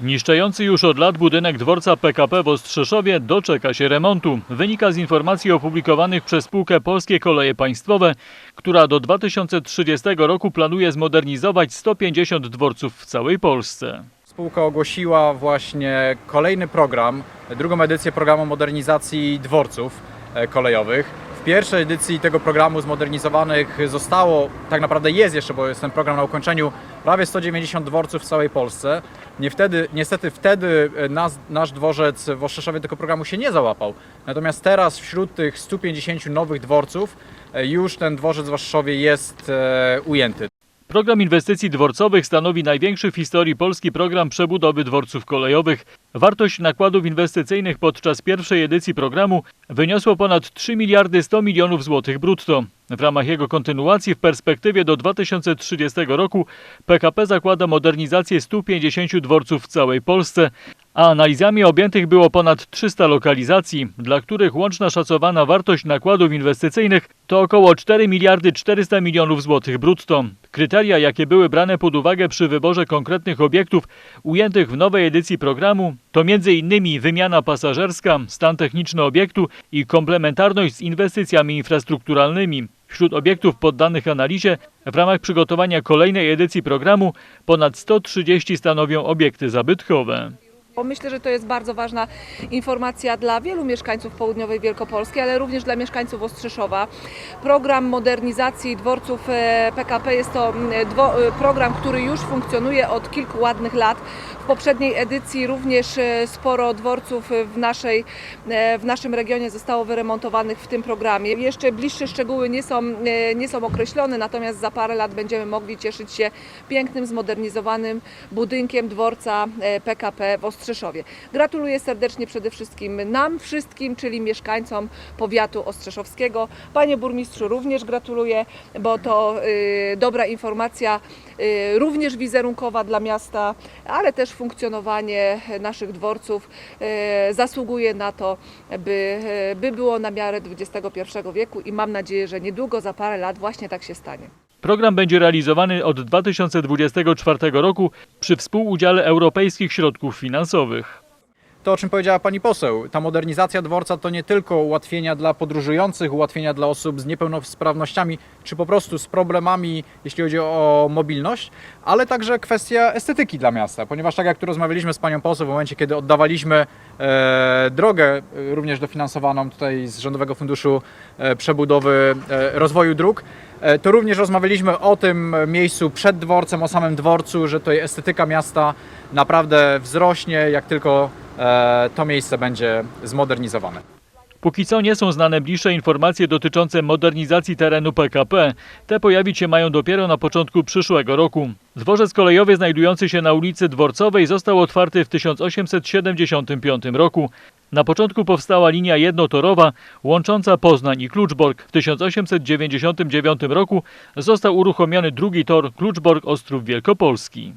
Niszczejący już od lat budynek dworca PKP w Ostrzeszowie doczeka się remontu. Wynika z informacji opublikowanych przez spółkę Polskie Koleje Państwowe, która do 2030 roku planuje zmodernizować 150 dworców w całej Polsce. Spółka ogłosiła właśnie kolejny program, drugą edycję programu modernizacji dworców e, kolejowych. Pierwszej edycji tego programu zmodernizowanych zostało, tak naprawdę jest jeszcze, bo jest ten program na ukończeniu, prawie 190 dworców w całej Polsce. Nie wtedy, niestety wtedy e, nas, nasz dworzec w Oszczeszowie tego programu się nie załapał. Natomiast teraz wśród tych 150 nowych dworców e, już ten dworzec w Oszczeszowie jest e, ujęty. Program inwestycji dworcowych stanowi największy w historii Polski program przebudowy dworców kolejowych. Wartość nakładów inwestycyjnych podczas pierwszej edycji programu wyniosło ponad 3 miliardy 100 milionów złotych brutto. W ramach jego kontynuacji w perspektywie do 2030 roku PKP zakłada modernizację 150 dworców w całej Polsce, a analizami objętych było ponad 300 lokalizacji, dla których łączna szacowana wartość nakładów inwestycyjnych to około 4 miliardy 400 milionów złotych brutto. Kryteria, jakie były brane pod uwagę przy wyborze konkretnych obiektów ujętych w nowej edycji programu, to m.in. wymiana pasażerska, stan techniczny obiektu i komplementarność z inwestycjami infrastrukturalnymi. Wśród obiektów poddanych analizie w ramach przygotowania kolejnej edycji programu ponad 130 stanowią obiekty zabytkowe. Bo myślę, że to jest bardzo ważna informacja dla wielu mieszkańców południowej Wielkopolski, ale również dla mieszkańców Ostrzyszowa. Program modernizacji dworców e, PKP jest to e, program, który już funkcjonuje od kilku ładnych lat. W poprzedniej edycji również e, sporo dworców w, naszej, e, w naszym regionie zostało wyremontowanych w tym programie. Jeszcze bliższe szczegóły nie są, e, nie są określone, natomiast za parę lat będziemy mogli cieszyć się pięknym, zmodernizowanym budynkiem dworca e, PKP w Ostrzeszowie. Gratuluję serdecznie przede wszystkim nam wszystkim, czyli mieszkańcom powiatu ostrzeszowskiego. Panie burmistrzu również gratuluję, bo to y, dobra informacja, y, również wizerunkowa dla miasta, ale też funkcjonowanie naszych dworców y, zasługuje na to, by, y, by było na miarę XXI wieku i mam nadzieję, że niedługo, za parę lat właśnie tak się stanie. Program będzie realizowany od 2024 roku przy współudziale europejskich środków finansowych. To, o czym powiedziała pani poseł, ta modernizacja dworca to nie tylko ułatwienia dla podróżujących, ułatwienia dla osób z niepełnosprawnościami, czy po prostu z problemami, jeśli chodzi o mobilność, ale także kwestia estetyki dla miasta, ponieważ tak jak tu rozmawialiśmy z panią poseł w momencie, kiedy oddawaliśmy e, drogę, e, również dofinansowaną tutaj z Rządowego Funduszu e, Przebudowy e, Rozwoju Dróg, e, to również rozmawialiśmy o tym miejscu przed dworcem, o samym dworcu, że tutaj estetyka miasta naprawdę wzrośnie, jak tylko to miejsce będzie zmodernizowane. Póki co nie są znane bliższe informacje dotyczące modernizacji terenu PKP. Te pojawić się mają dopiero na początku przyszłego roku. Dworzec kolejowy znajdujący się na ulicy Dworcowej został otwarty w 1875 roku. Na początku powstała linia jednotorowa łącząca Poznań i Kluczbork. W 1899 roku został uruchomiony drugi tor Kluczbork-Ostrów Wielkopolski.